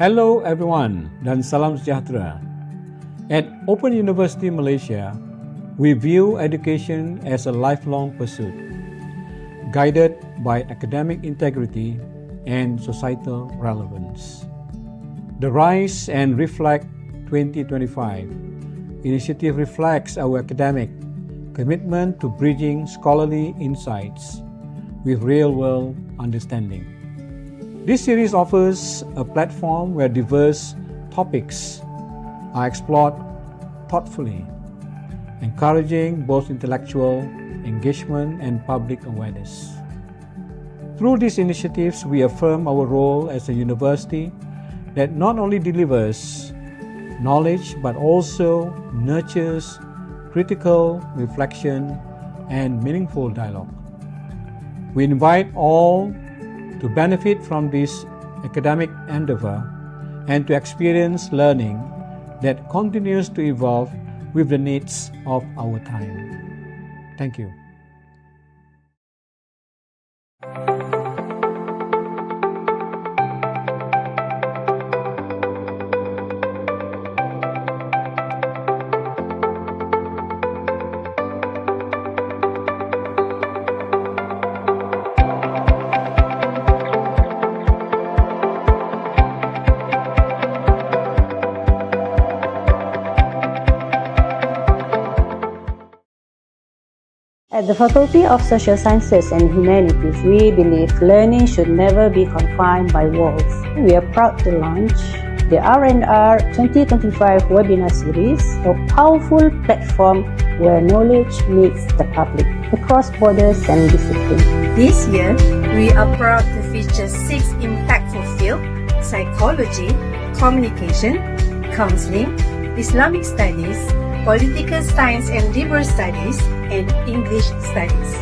Hello everyone dan salam sejahtera. At Open University Malaysia, we view education as a lifelong pursuit, guided by academic integrity and societal relevance. The Rise and Reflect 2025 initiative reflects our academic commitment to bridging scholarly insights with real world understanding. This series offers a platform where diverse topics are explored thoughtfully, encouraging both intellectual engagement and public awareness. Through these initiatives, we affirm our role as a university that not only delivers knowledge but also nurtures critical reflection and meaningful dialogue. We invite all to benefit from this academic endeavor and to experience learning that continues to evolve with the needs of our time. Thank you. The Faculty of Social Sciences and Humanities, we believe learning should never be confined by walls. We are proud to launch the R&R 2025 webinar series, a powerful platform where knowledge meets the public across borders and disciplines. This year, we are proud to feature six impactful fields psychology, communication, counseling, Islamic studies, political science and liberal studies, and English studies.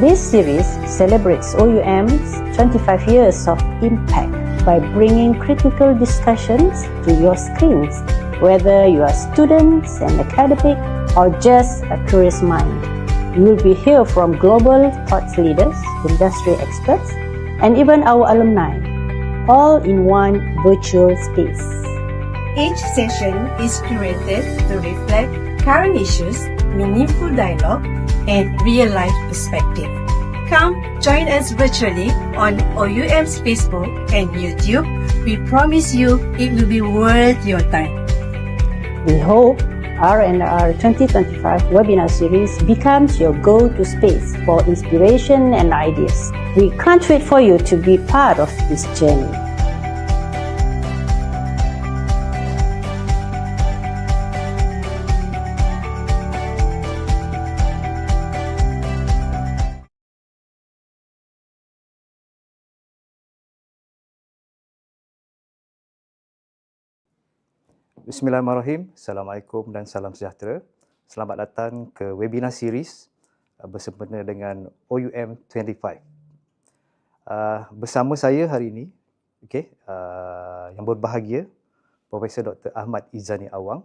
This series celebrates OUM's 25 years of impact by bringing critical discussions to your screens, whether you are students and academic or just a curious mind. You will be here from global thought leaders, industry experts, and even our alumni, all in one virtual space. Each session is curated to reflect current issues, meaningful dialogue, and real life perspective. Come join us virtually on OUM's Facebook and YouTube. We promise you it will be worth your time. We hope R&R 2025 webinar series becomes your go-to space for inspiration and ideas. We can't wait for you to be part of this journey. Bismillahirrahmanirrahim. Assalamualaikum dan salam sejahtera. Selamat datang ke webinar series uh, bersempena dengan OUM 25. Uh, bersama saya hari ini, okay, uh, yang berbahagia, Profesor Dr. Ahmad Izani Awang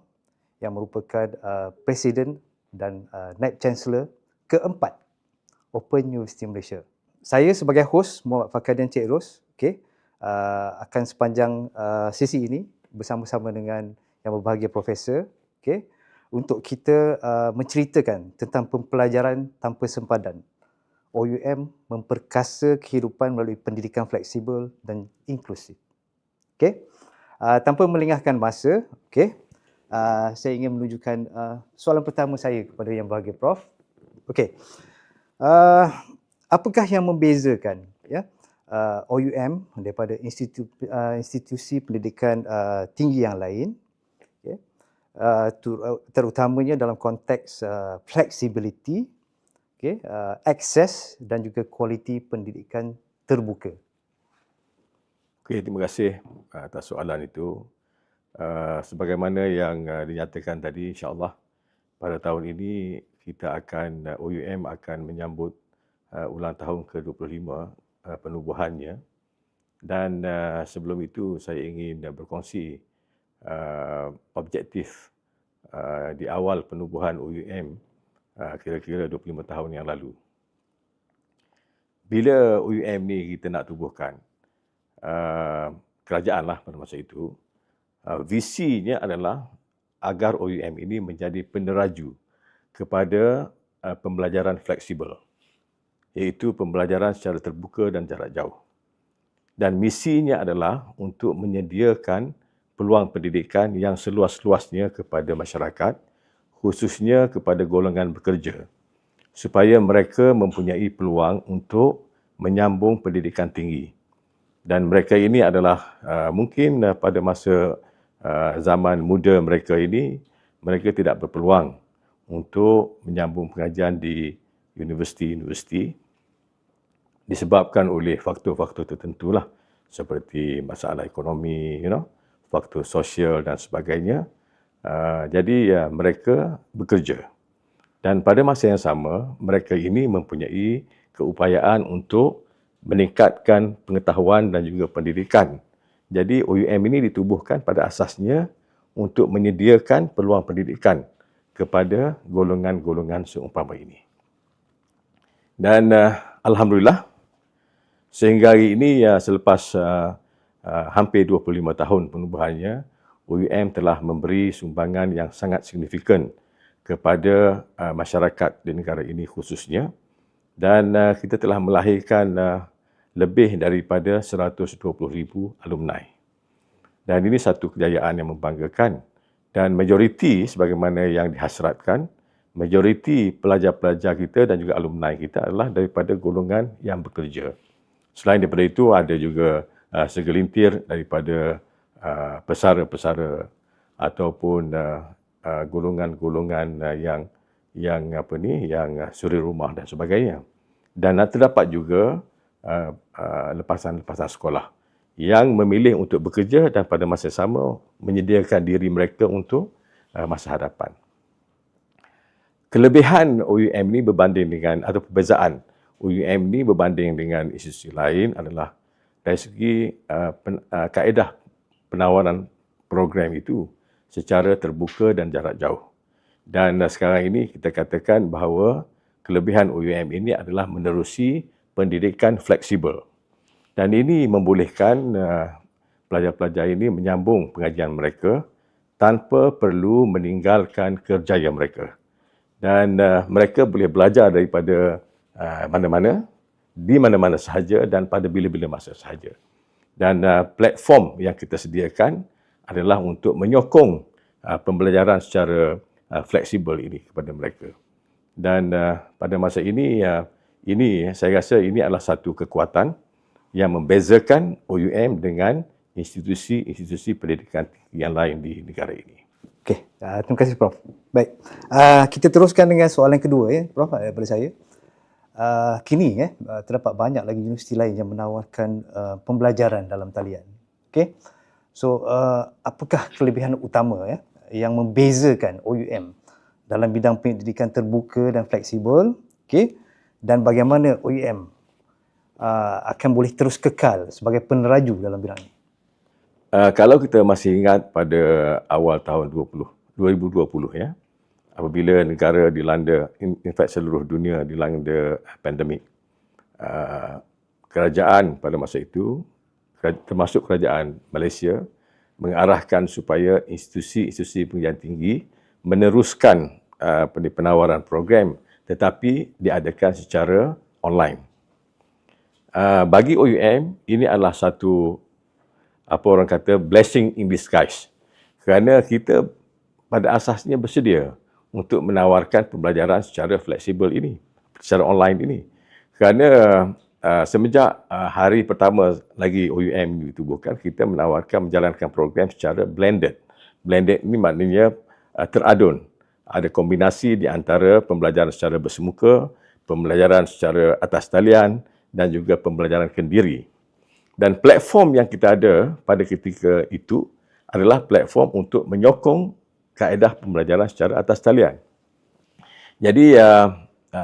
yang merupakan uh, Presiden dan uh, Naib Chancellor keempat Open University Malaysia. Saya sebagai host Muhammad Fakadian Cik Ros, okay, uh, akan sepanjang uh, sesi ini bersama-sama dengan yang berbahagia profesor okay, untuk kita uh, menceritakan tentang pembelajaran tanpa sempadan. OUM memperkasa kehidupan melalui pendidikan fleksibel dan inklusif. Okay. Uh, tanpa melengahkan masa, okay, uh, saya ingin menunjukkan uh, soalan pertama saya kepada yang berbahagia Prof. Okay. Uh, apakah yang membezakan ya, uh, OUM daripada institu, uh, institusi pendidikan uh, tinggi yang lain uh, terutamanya dalam konteks uh, flexibility, okay, uh, access dan juga kualiti pendidikan terbuka. Okey, terima kasih atas soalan itu. Uh, sebagaimana yang uh, dinyatakan tadi, insyaAllah pada tahun ini kita akan, uh, OUM akan menyambut uh, ulang tahun ke-25 uh, penubuhannya. Dan uh, sebelum itu saya ingin uh, berkongsi uh, objektif uh, di awal penubuhan UUM uh, kira-kira 25 tahun yang lalu. Bila UUM ni kita nak tubuhkan, uh, kerajaan lah pada masa itu. Uh, visinya adalah agar OUM ini menjadi peneraju kepada uh, pembelajaran fleksibel iaitu pembelajaran secara terbuka dan jarak jauh. Dan misinya adalah untuk menyediakan peluang pendidikan yang seluas-luasnya kepada masyarakat khususnya kepada golongan bekerja supaya mereka mempunyai peluang untuk menyambung pendidikan tinggi. Dan mereka ini adalah uh, mungkin uh, pada masa uh, zaman muda mereka ini, mereka tidak berpeluang untuk menyambung pengajian di universiti-universiti disebabkan oleh faktor-faktor tertentu lah seperti masalah ekonomi, you know, faktor sosial dan sebagainya. Uh, jadi ya, mereka bekerja. Dan pada masa yang sama, mereka ini mempunyai keupayaan untuk meningkatkan pengetahuan dan juga pendidikan. Jadi OUM ini ditubuhkan pada asasnya untuk menyediakan peluang pendidikan kepada golongan-golongan seumpama ini. Dan uh, Alhamdulillah, sehingga hari ini uh, selepas uh, uh, hampir 25 tahun penubuhannya, OUM telah memberi sumbangan yang sangat signifikan kepada uh, masyarakat di negara ini khususnya dan uh, kita telah melahirkan uh, lebih daripada 120,000 alumni. Dan ini satu kejayaan yang membanggakan dan majoriti sebagaimana yang dihasratkan, majoriti pelajar-pelajar kita dan juga alumni kita adalah daripada golongan yang bekerja. Selain daripada itu ada juga uh, segelintir daripada uh, pesara-pesara ataupun uh, Uh, golongan-golongan uh, yang yang apa ni yang uh, suri rumah dan sebagainya dan terdapat juga lepasan-lepasan sekolah yang memilih untuk bekerja dan pada masa sama menyediakan diri mereka untuk masa hadapan. Kelebihan OUM ini berbanding dengan atau perbezaan OUM ini berbanding dengan institusi lain adalah dari segi kaedah penawaran program itu secara terbuka dan jarak jauh. Dan uh, sekarang ini kita katakan bahawa kelebihan UUM ini adalah menerusi pendidikan fleksibel. Dan ini membolehkan uh, pelajar-pelajar ini menyambung pengajian mereka tanpa perlu meninggalkan kerjaya mereka. Dan uh, mereka boleh belajar daripada uh, mana-mana, di mana-mana sahaja dan pada bila-bila masa sahaja. Dan uh, platform yang kita sediakan adalah untuk menyokong uh, pembelajaran secara uh, fleksibel ini kepada mereka. Dan uh, pada masa ini, uh, ini saya rasa ini adalah satu kekuatan yang membezakan OUM dengan institusi-institusi pendidikan yang lain di negara ini. Okey, uh, terima kasih Prof. Baik, uh, kita teruskan dengan soalan kedua ya, Prof, daripada saya. Uh, kini ya, uh, terdapat banyak lagi universiti lain yang menawarkan uh, pembelajaran dalam talian. Okey. So uh, apakah kelebihan utama ya yang membezakan OUM dalam bidang pendidikan terbuka dan fleksibel, okey? Dan bagaimana OUM uh, akan boleh terus kekal sebagai peneraju dalam bidang ini? Uh, kalau kita masih ingat pada awal tahun 20, 2020 ya, apabila negara dilanda, in, fact seluruh dunia dilanda pandemik, uh, kerajaan pada masa itu termasuk kerajaan Malaysia mengarahkan supaya institusi-institusi pendidikan tinggi meneruskan uh, penawaran program tetapi diadakan secara online. Uh, bagi OUM ini adalah satu apa orang kata blessing in disguise kerana kita pada asasnya bersedia untuk menawarkan pembelajaran secara fleksibel ini secara online ini kerana Uh, semenjak uh, hari pertama lagi OUM ditubuhkan, kita menawarkan menjalankan program secara blended. Blended ini maknanya uh, teradun. Ada kombinasi di antara pembelajaran secara bersemuka, pembelajaran secara atas talian dan juga pembelajaran kendiri. Dan platform yang kita ada pada ketika itu adalah platform untuk menyokong kaedah pembelajaran secara atas talian. Jadi uh,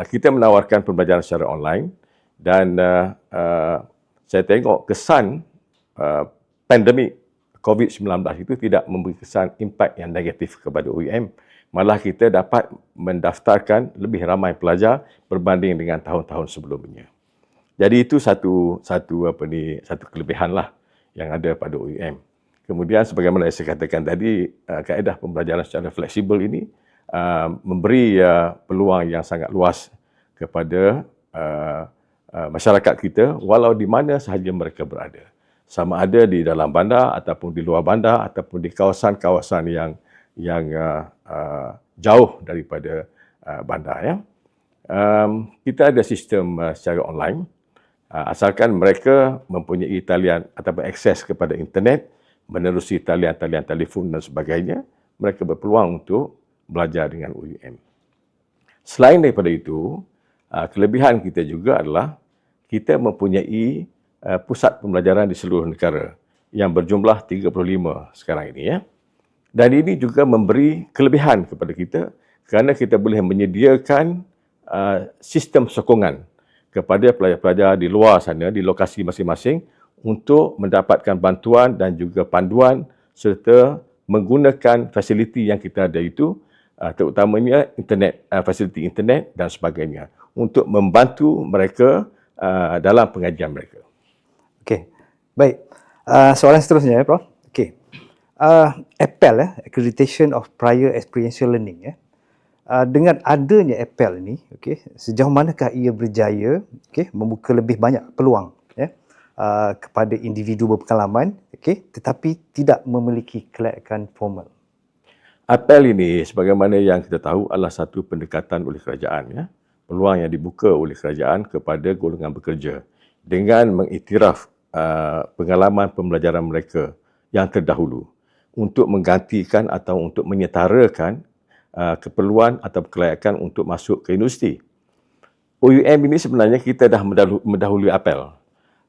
kita menawarkan pembelajaran secara online dan uh, uh, saya tengok kesan uh, pandemik COVID-19 itu tidak memberi kesan impak yang negatif kepada UIM. Malah kita dapat mendaftarkan lebih ramai pelajar berbanding dengan tahun-tahun sebelumnya. Jadi itu satu satu apa ni satu kelebihan lah yang ada pada OUM. Kemudian sebagaimana saya katakan tadi, uh, kaedah pembelajaran secara fleksibel ini uh, memberi uh, peluang yang sangat luas kepada masyarakat kita walau di mana sahaja mereka berada. Sama ada di dalam bandar ataupun di luar bandar ataupun di kawasan-kawasan yang yang uh, uh, jauh daripada bandar ya. Kita ada sistem secara online asalkan mereka mempunyai talian ataupun akses kepada internet menerusi talian-talian telefon dan sebagainya, mereka berpeluang untuk belajar dengan UUM. Selain daripada itu, uh, kelebihan kita juga adalah kita mempunyai uh, pusat pembelajaran di seluruh negara yang berjumlah 35 sekarang ini ya. Dan ini juga memberi kelebihan kepada kita kerana kita boleh menyediakan uh, sistem sokongan kepada pelajar-pelajar di luar sana di lokasi masing-masing untuk mendapatkan bantuan dan juga panduan serta menggunakan fasiliti yang kita ada itu uh, terutamanya internet uh, fasiliti internet dan sebagainya untuk membantu mereka uh, dalam pengajian mereka. Okey. Baik. Soalan seterusnya ya, Prof. Okey. Uh, APEL eh, Accreditation of Prior Experiential Learning ya. Dengan adanya APEL ini, okey, sejauh manakah ia berjaya okey membuka lebih banyak peluang uh, kepada individu berpengalaman okey tetapi tidak memiliki kelayakan formal. Apel ini sebagaimana yang kita tahu adalah satu pendekatan oleh kerajaan ya. Peluang yang dibuka oleh kerajaan kepada golongan bekerja dengan mengiktiraf uh, pengalaman pembelajaran mereka yang terdahulu untuk menggantikan atau untuk menyetarakan uh, keperluan atau kelayakan untuk masuk ke universiti. OUM ini sebenarnya kita dah mendahului apel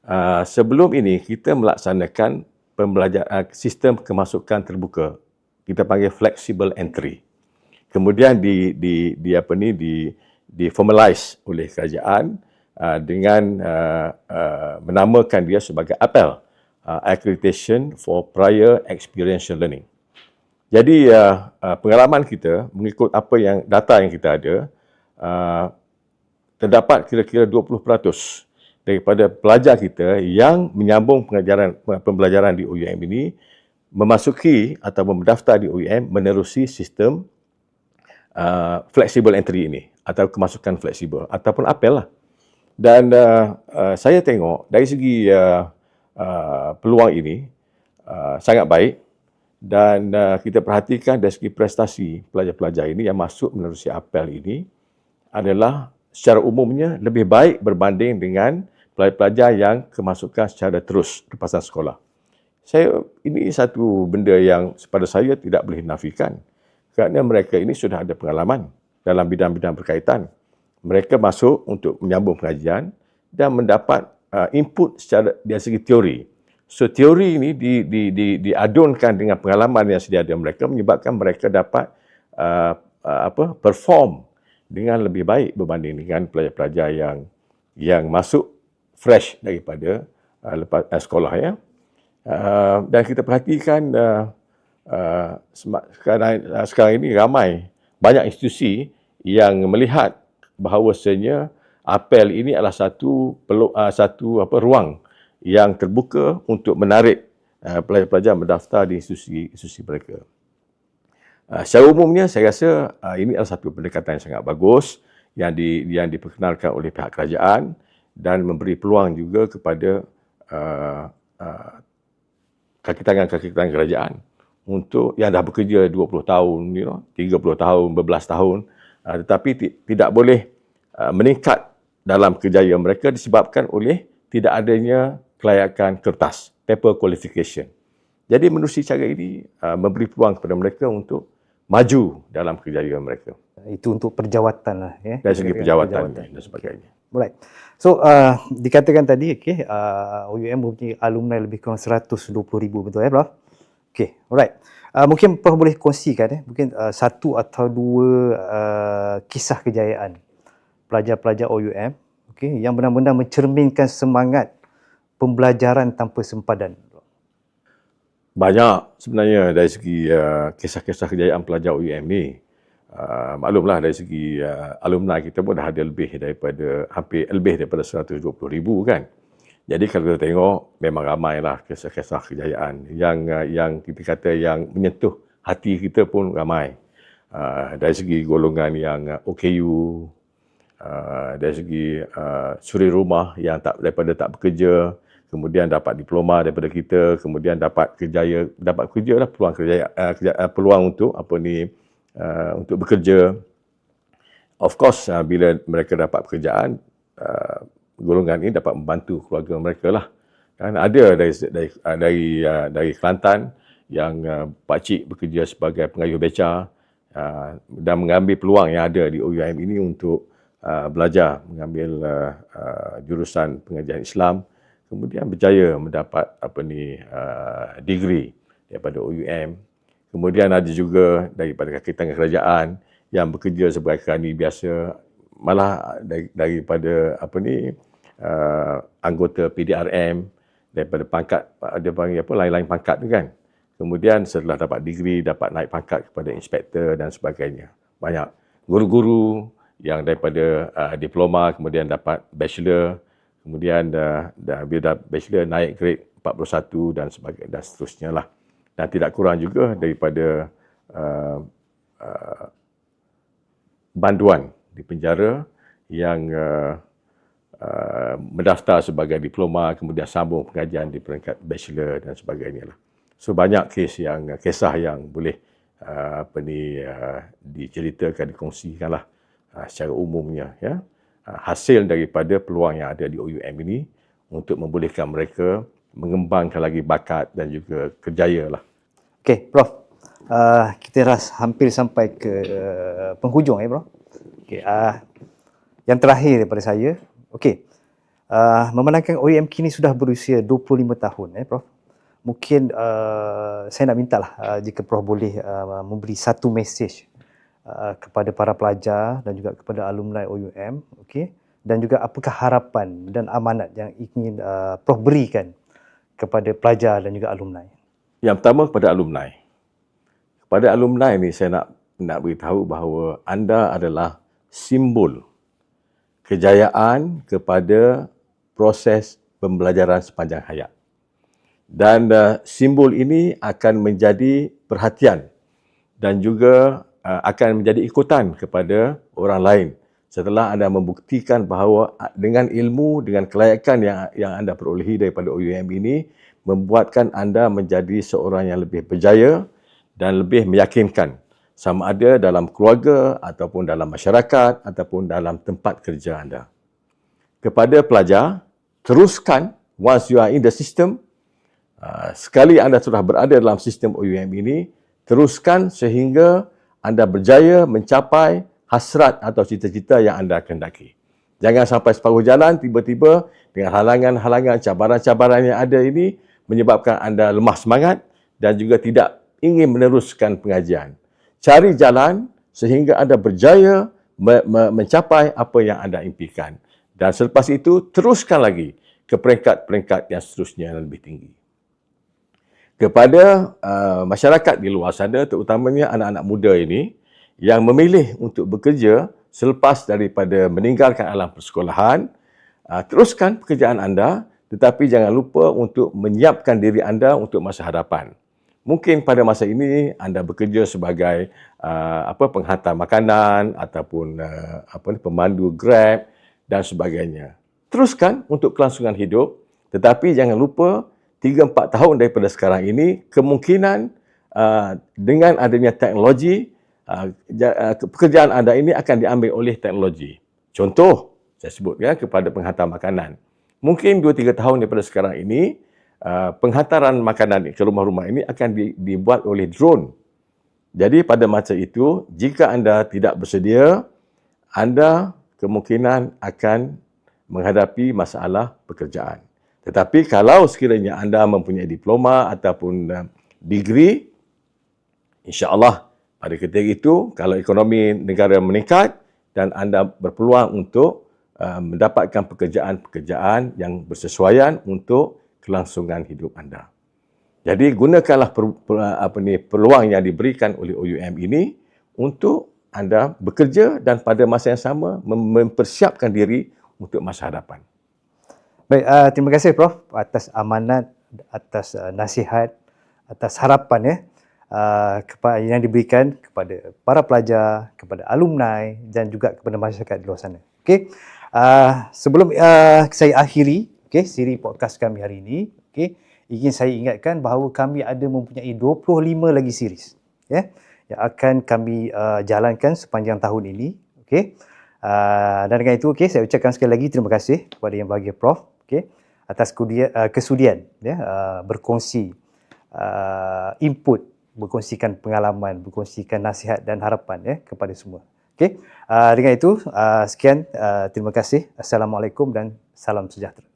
Uh, sebelum ini kita melaksanakan pembelajaran uh, sistem kemasukan terbuka. Kita panggil flexible entry. Kemudian di di di apa ni di di formalize oleh kerajaan uh, dengan uh, uh, menamakan dia sebagai APEL, uh, Accreditation for Prior Experiential Learning. Jadi uh, uh, pengalaman kita mengikut apa yang data yang kita ada uh, terdapat kira-kira 20% daripada pelajar kita yang menyambung pengajaran pembelajaran di UUM ini memasuki atau mendaftar di UUM menerusi sistem uh, flexible entry ini atau kemasukan fleksibel ataupun apel lah. Dan uh, uh, saya tengok dari segi uh, uh, peluang ini uh, sangat baik dan uh, kita perhatikan dari segi prestasi pelajar-pelajar ini yang masuk menerusi apel ini adalah secara umumnya lebih baik berbanding dengan pelajar-pelajar yang kemasukan secara terus lepasan sekolah. Saya ini satu benda yang pada saya tidak boleh nafikan kerana mereka ini sudah ada pengalaman dalam bidang-bidang berkaitan. Mereka masuk untuk menyambung pengajian dan mendapat uh, input secara dari segi teori. So teori ini di, di, di, diadunkan dengan pengalaman yang sedia ada mereka menyebabkan mereka dapat uh, uh, apa perform dengan lebih baik berbanding dengan pelajar-pelajar yang yang masuk fresh daripada uh, lepas uh, sekolah ya. Uh, dan kita perhatikan uh, uh, sekarang, uh, sekarang ini ramai banyak institusi yang melihat bahawasanya apel ini adalah satu peluk, uh, satu apa ruang yang terbuka untuk menarik uh, pelajar-pelajar mendaftar di institusi-institusi mereka. Uh, secara umumnya saya rasa uh, ini adalah satu pendekatan yang sangat bagus yang di, yang diperkenalkan oleh pihak kerajaan dan memberi peluang juga kepada uh, uh, kaki tangan-kaki tangan kerajaan untuk yang dah bekerja 20 tahun, you know, 30 tahun, berbelas tahun uh, tetapi tidak boleh uh, meningkat dalam kejayaan mereka disebabkan oleh tidak adanya kelayakan kertas, paper qualification. Jadi menerusi cara ini uh, memberi peluang kepada mereka untuk maju dalam kejayaan mereka. Itu untuk perjawatan lah. Ya? Dari segi perjawatan, perjawatan dan sebagainya. Right. So uh, dikatakan tadi okay, uh, OUM mempunyai alumni lebih kurang 120,000 betul ya Prof? Okay, alright. Uh, mungkin Prof boleh kongsikan eh, mungkin uh, satu atau dua uh, kisah kejayaan pelajar-pelajar OUM okay, yang benar-benar mencerminkan semangat pembelajaran tanpa sempadan. Banyak sebenarnya dari segi uh, kisah-kisah kejayaan pelajar OUM ni. Uh, maklumlah dari segi uh, alumni kita pun dah ada lebih daripada hampir lebih daripada 120 ribu kan. Jadi kalau kita tengok memang ramailah kisah-kisah kejayaan yang uh, yang kita kata yang menyentuh hati kita pun ramai. Uh, dari segi golongan yang uh, OKU, uh, dari segi uh, suri rumah yang tak daripada tak bekerja, kemudian dapat diploma daripada kita, kemudian dapat kerjaya, dapat kerja lah peluang kerja, uh, kerja uh, peluang untuk apa ni uh, untuk bekerja. Of course uh, bila mereka dapat pekerjaan uh, golongan ini dapat membantu keluarga mereka lah. Kan ada dari dari uh, dari, uh, dari Kelantan yang uh, pak cik bekerja sebagai pengayuh beca uh, dan mengambil peluang yang ada di OUM ini untuk uh, belajar mengambil uh, uh, jurusan pengajian Islam kemudian berjaya mendapat apa ni uh, degree daripada OUM. Kemudian ada juga daripada kaki tangan kerajaan yang bekerja sebagai kerani biasa malah dari, daripada apa ni uh, anggota PDRM daripada pangkat dia panggil apa lain-lain pangkat tu kan. Kemudian setelah dapat degree dapat naik pangkat kepada inspektor dan sebagainya. Banyak guru-guru yang daripada uh, diploma kemudian dapat bachelor kemudian dah, dah bila dah bachelor naik grade 41 dan sebagainya dan seterusnya lah dan tidak kurang juga daripada uh, uh, banduan di penjara yang uh, uh, mendaftar sebagai diploma kemudian sambung pengajian di peringkat bachelor dan sebagainya lah. So banyak kes yang kisah yang boleh uh, apa ni uh, diceritakan dikongsikan lah uh, secara umumnya ya. Uh, hasil daripada peluang yang ada di OUM ini untuk membolehkan mereka mengembangkan lagi bakat dan juga kerjaya lah. Okey, Prof. Uh, kita ras hampir sampai ke uh, penghujung ya, Prof. Okay, uh, yang terakhir daripada saya, okey. Uh, memandangkan OEM kini sudah berusia 25 tahun, eh, Prof. Mungkin uh, saya nak minta lah uh, jika Prof boleh uh, memberi satu mesej uh, kepada para pelajar dan juga kepada alumni OUM, okey. Dan juga apakah harapan dan amanat yang ingin uh, Prof berikan kepada pelajar dan juga alumni? Yang pertama kepada alumni. Kepada alumni ni saya nak nak beritahu bahawa anda adalah simbol kejayaan kepada proses pembelajaran sepanjang hayat. Dan uh, simbol ini akan menjadi perhatian dan juga uh, akan menjadi ikutan kepada orang lain setelah anda membuktikan bahawa uh, dengan ilmu, dengan kelayakan yang yang anda perolehi daripada OUM ini membuatkan anda menjadi seorang yang lebih berjaya dan lebih meyakinkan sama ada dalam keluarga ataupun dalam masyarakat ataupun dalam tempat kerja anda. Kepada pelajar, teruskan once you are in the system, uh, sekali anda sudah berada dalam sistem OUM ini, teruskan sehingga anda berjaya mencapai hasrat atau cita-cita yang anda kendaki. Jangan sampai separuh jalan tiba-tiba dengan halangan-halangan, cabaran-cabaran yang ada ini menyebabkan anda lemah semangat dan juga tidak ingin meneruskan pengajian cari jalan sehingga anda berjaya me- me- mencapai apa yang anda impikan. Dan selepas itu, teruskan lagi ke peringkat-peringkat yang seterusnya yang lebih tinggi. Kepada uh, masyarakat di luar sana, terutamanya anak-anak muda ini, yang memilih untuk bekerja selepas daripada meninggalkan alam persekolahan, uh, teruskan pekerjaan anda, tetapi jangan lupa untuk menyiapkan diri anda untuk masa hadapan mungkin pada masa ini anda bekerja sebagai uh, apa penghantar makanan ataupun uh, apa pemandu Grab dan sebagainya. Teruskan untuk kelangsungan hidup tetapi jangan lupa 3 4 tahun daripada sekarang ini kemungkinan dengan adanya teknologi pekerjaan anda ini akan diambil oleh teknologi. Contoh saya sebut ya kepada penghantar makanan. Mungkin 2 3 tahun daripada sekarang ini Uh, penghantaran makanan ke rumah-rumah ini akan di, dibuat oleh drone. Jadi pada masa itu, jika anda tidak bersedia, anda kemungkinan akan menghadapi masalah pekerjaan. Tetapi kalau sekiranya anda mempunyai diploma ataupun degree, insya-Allah pada ketika itu kalau ekonomi negara meningkat dan anda berpeluang untuk uh, mendapatkan pekerjaan-pekerjaan yang bersesuaian untuk kelangsungan hidup anda. Jadi gunakanlah per, per, apa ni peluang yang diberikan oleh OUM ini untuk anda bekerja dan pada masa yang sama mempersiapkan diri untuk masa hadapan. Baik, uh, terima kasih Prof atas amanat, atas uh, nasihat, atas harapan ya uh, kepada yang diberikan kepada para pelajar, kepada alumni dan juga kepada masyarakat di luar sana. Okey. Uh, sebelum uh, saya akhiri okey siri podcast kami hari ini, okey, ingin saya ingatkan bahawa kami ada mempunyai 25 lagi series ya yang akan kami uh, jalankan sepanjang tahun ini, okey. Uh, dan dengan itu okey saya ucapkan sekali lagi terima kasih kepada yang bagi Prof okey atas kudia, uh, kesudian ya uh, berkongsi uh, input berkongsikan pengalaman berkongsikan nasihat dan harapan ya kepada semua. Okey? Uh, dengan itu uh, sekian uh, terima kasih. Assalamualaikum dan salam sejahtera